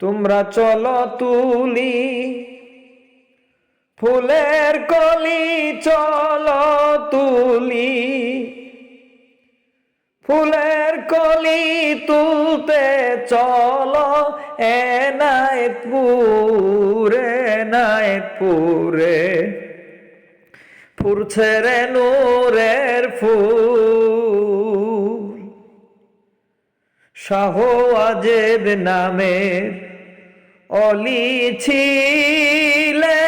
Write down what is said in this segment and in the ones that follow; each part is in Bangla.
তোমরা চলো তুলি, ফুলের কলি চলো তুলি। ফুলের কলি তুলতে চলো এনায়তপুরে এনায়তপুরে ফুরছে রে নূরের ফুল, শাহ আজেদ নামের অলি ছিলে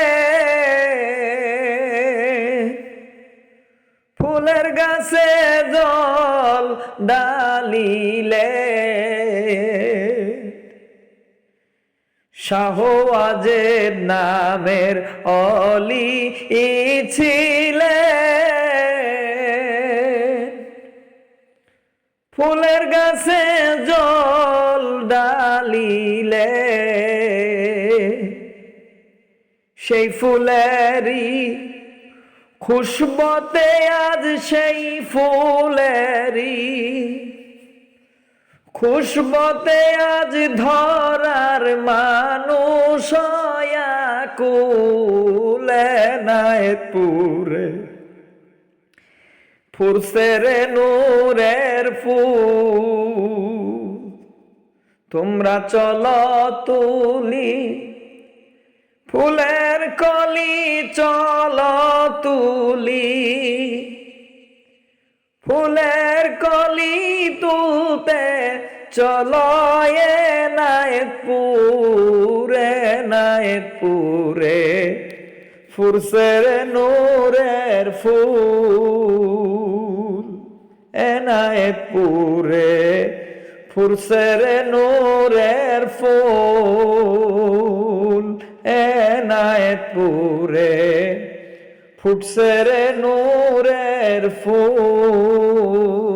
ফুলের গাছে জল ডালিলে। শাহ আজেদ নামের অলি ছিলে ফুলের গাছে সেই ফুলেরই খুশবতে আজ সেই ফুলেরই খুশবতে আজ ধরার মানুষ কুলে নায়তপুরে ফুরসে রে নূরের ফুল। তোমরা চলো তুলি ফুলের কলি চলো তুলি। ফুলের কলি তুলতে চলো এ নায়তপুরে নায়তপুরে। ফুরসের নূরের ফুল এনায়তপুরে ফুরসের নূরের ফুল এনায়তপুরে ফুটসের নূরের ফুল।